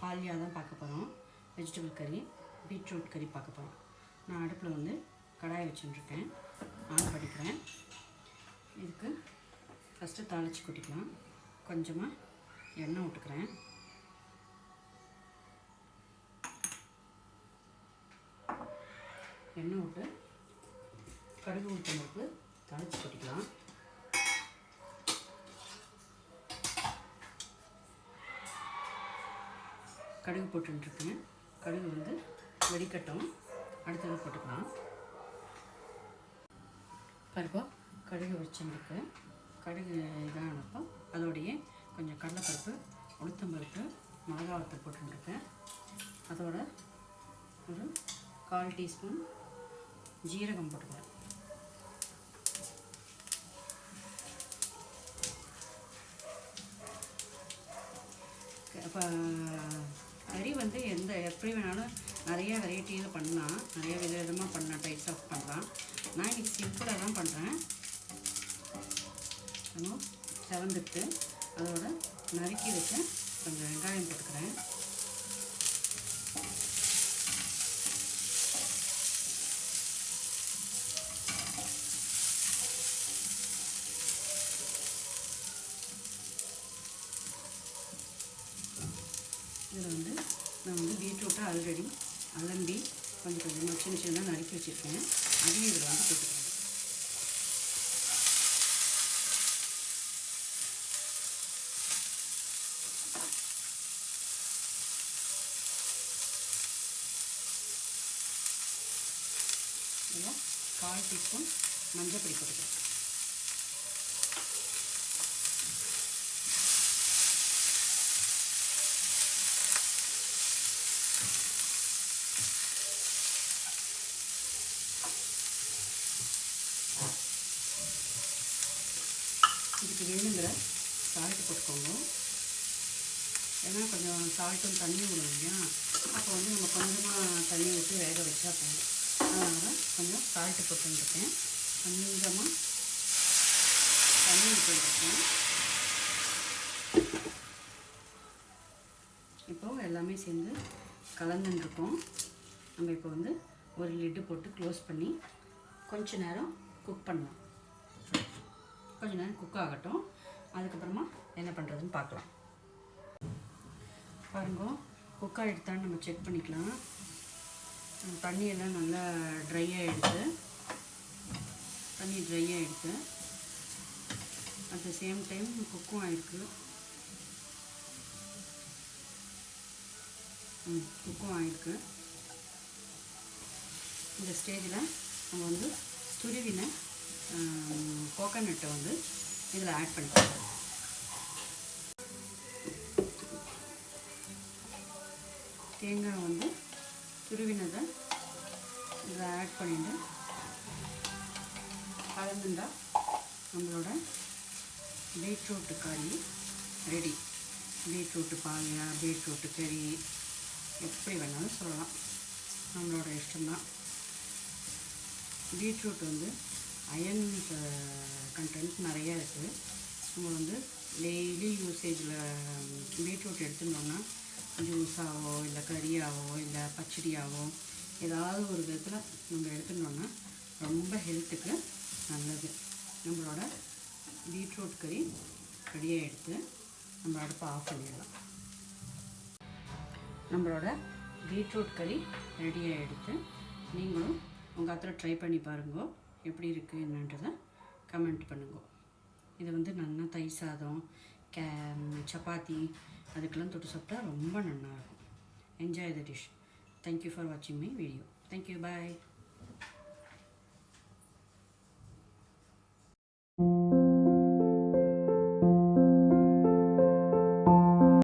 பாலியா தான் பார்க்க போகிறோம் வெஜிடபிள் கறி பீட்ரூட் கறி பார்க்க போகிறோம் நான் அடுப்பில் வந்து கடாயை வச்சுட்டுருக்கேன். ஆள் படிக்கிறேன் இதுக்கு ஃபஸ்ட்டு தாளித்து கொட்டிக்கலாம். கொஞ்சமாக எண்ணெய் விட்டுக்கிறேன் எண்ணெய் விட்டு கடுகு உளுத்தம் பருப்பு தாளித்து கொட்டிக்கலாம். கடுகு போட்டுருக்கேன் கடுகு வந்து வெடிக்கட்டும். அடுத்தது போட்டுக்கலாம். பருப்போ கடுகு வச்சுருக்கு கடுகு இதானப்போ அதோடைய கொஞ்சம் கடலைப்பருப்பு உளுத்தம் பருப்பு மிளகா வத்தல் போட்டுருக்கேன் அதோட ஒரு கால் டீஸ்பூன் ஜீரகம் போட்டுக்கலாம். இப்போ கறி வந்து எந்த எப்படி வேணாலும் நிறைய வெரைட்டியில் பண்ணலாம். நிறைய வித விதமாக பண்ணலாம் டைப்ஸ் ஆஃப் பண்ணலாம். நான் இன்றைக்கி சிம்பிளாக தான் பண்ணுறேன் இன்னும் செவந்துட்டு அதோட நறுக்கி வச்சு கொஞ்சம் வெங்காயம் போட்டுக்கிறேன். இதில் வந்து நான் வந்து பீட்ரூட்டை ஆல்ரெடி அலம்பி கொஞ்சம் கொஞ்சமாக சின்ன சின்னதாக நறுக்கி வச்சுருக்கேன். அதையும் இதில் வந்து போட்டுக்கிறேன் இதில் கால் டீஸ்பூன் மஞ்சள் பொடி போட்டுக்கிறேன் இதுக்கு வேணுங்கிற சால்ட்டு போட்டுக்கோங்க. ஏன்னா கொஞ்சம் சால்ட்டும் தண்ணி விடும் இல்லையா? அப்போ வந்து நம்ம கொஞ்சமாக தண்ணி விட்டு வேக வச்சா போதும். அதனால் கொஞ்சம் சால்ட்டு போட்டுருக்கேன் கொஞ்சமாக தண்ணி விட்டுருக்கேன் இப்போது எல்லாமே சேர்ந்து கலந்துருக்கோம். நம்ம இப்போ வந்து ஒரு லிட்டு போட்டு க்ளோஸ் பண்ணி கொஞ்ச நேரம் குக் பண்ணலாம். கொஞ்சம் நேரம் குக் ஆகட்டும். அதுக்கப்புறமா என்ன பண்ணுறதுன்னு பார்க்கலாம். பாருங்க குக் ஆகிடுதான்னு நம்ம செக் பண்ணிக்கலாம். தண்ணியெல்லாம் நல்லா ட்ரை ஆகிடுது தண்ணி ட்ரை ஆகிடுது அட் த சேம் டைம் குக்கும் ஆகிருக்கு ம் குக்கும் ஆகிருக்கு இந்த ஸ்டேஜில் நம்ம வந்து துருவின கோகோனட்டை வந்து இதில் ஆட் பண்ணிக்கலாம் தேங்காய் வந்து துருவினதை இதில் ஆட் பண்ணிட்டு கலந்துண்டா நம்மளோட பீட்ரூட்டு கறி ரெடி பீட்ரூட்டு பாலையா பீட்ரூட்டு கறி எப்படி வேணாலும் சொல்லலாம். நம்மளோட இஷ்டம்தான். பீட்ரூட் வந்து அயன் கண்டென்ட் uh, நிறைய இருக்குது நம்ம வந்து டெய்லி யூசேஜில் பீட்ரூட் எடுத்துட்டோம்னா ஜூஸாவோ இல்லை கறியாவோ இல்லை பச்சடியாவோ ஏதாவது ஒரு விதத்தில் நம்ம எடுத்துட்டோம்னா ரொம்ப ஹெல்த்துக்கு நல்லது. நம்மளோட பீட்ரூட் கறி ரெடியாக எடுத்து நம்ம அடுப்பை ஆஃப் பண்ணிடலாம். நம்மளோட பீட்ரூட் கறி ரெடியாக எடுத்து நீங்களும் உங்கள் அத்தில் ட்ரை பண்ணி பாருங்க. எப்படி இருக்குது என்னன்றதை கமெண்ட் பண்ணுங்க. இது வந்து நல்லா தயிர் சாதம் கே சப்பாத்தி அதுக்கெல்லாம் தொட்டு சாப்பிட்டா ரொம்ப நல்லாயிருக்கும் enjoy the dish thank you for வாட்சிங் my video thank you bye